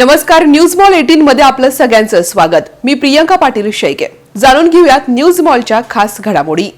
नमस्कार news mall eighteen मध्ये आपलं सगळ्यांचं स्वागत. मी प्रियंका पाटील शेळके. जाणून घेऊयात न्यूज मॉलच्या खास घडामोडी.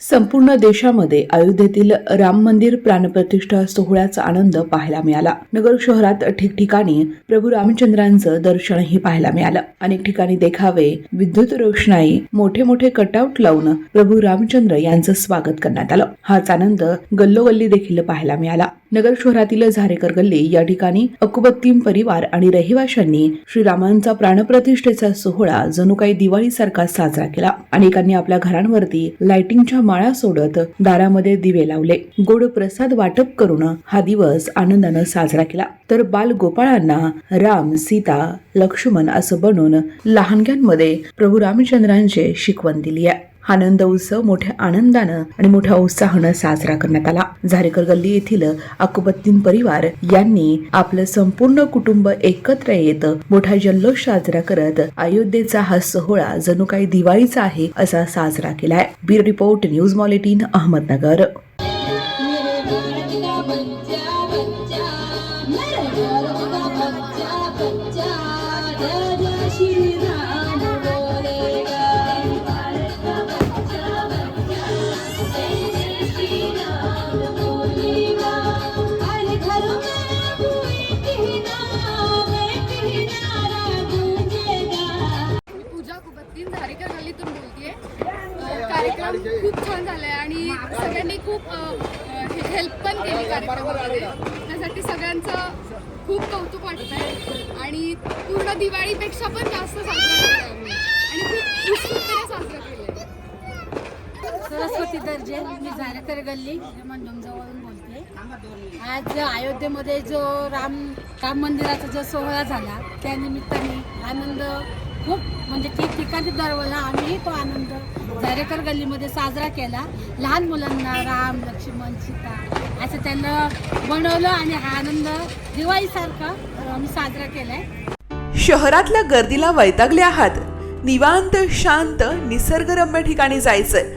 संपूर्ण देशामध्ये अयोध्येतील राम मंदिर प्राणप्रतिष्ठा सोहळ्याचा आनंद पाहायला मिळाला. नगर शहरात ठिकठिकाणी प्रभू रामचंद्रांचं दर्शनही पाहायला मिळालं. अनेक ठिकाणी देखावे विद्युत रोषणाई मोठे मोठे कटआउट लावून प्रभू रामचंद्र यांचं स्वागत करण्यात आलं. हाच आनंद गल्लोगल्ली देखील पाहायला मिळाला. नगर शहरातील झारेकर गल्ली या ठिकाणी अकुबत्तीम परिवार आणि रहिवाशांनी श्रीरामांचा प्राणप्रतिष्ठेचा सोहळा जणू काही दिवाळीसारखा साजरा केला. अनेकांनी आपल्या घरांवरती लाइटिंगच्या माळा सोडत दारामध्ये दिवे लावले. गोड प्रसाद वाटप करून हा दिवस आनंदानं साजरा केला. तर बाल गोपाळांना राम सीता लक्ष्मण असं बनून लहानग्यांमध्ये प्रभू रामचंद्रांचे शिकवण दिली आहे. आनंद उत्सव मोठ्या आनंदानं आणि मोठ्या उत्साहानं साजरा करण्यात आला. झारेकर गल्ली येथील अकबत्तीन परिवार यांनी आपलं संपूर्ण कुटुंब एकत्र येत मोठा जल्लोष साजरा करत अयोध्येचा हा सोहळा जणू काही दिवाळीचा आहे असा साजरा केलाय. ब्युरो रिपोर्ट न्यूज मॉलिटीन अहमदनगर. पूजा कुबत्तीन झारेकर गल्लीतून बोलतेय. कार्यक्रम खूप छान झालाय आणि सगळ्यांनी खूप हेल्प पण केली कार्यक्रमामध्ये. त्यासाठी सगळ्यांचं खूप कौतुक वाटतंय. आणि पूर्ण दिवाळीपेक्षा पण जास्त साजरा सरस्वती दर्जे मी झारेकर गल्ली जवळून बोलते. आज अयोध्येमध्ये जो राम राम मंदिराचा जो सोहळा झाला त्या निमित्ताने आनंद खूप म्हणजे ठिकठिकाणी दरवळला आम्ही तो आनंद झारेकर गल्लीमध्ये साजरा केला. लहान मुलांना राम लक्ष्मण सीता असं त्यांना बनवलं आणि हा आनंद दिवाळीसारखा आम्ही साजरा केलाय. शहरातल्या गर्दीला वैतागले आहात. निवांत शांत निसर्गरम्य ठिकाणी जायचंय.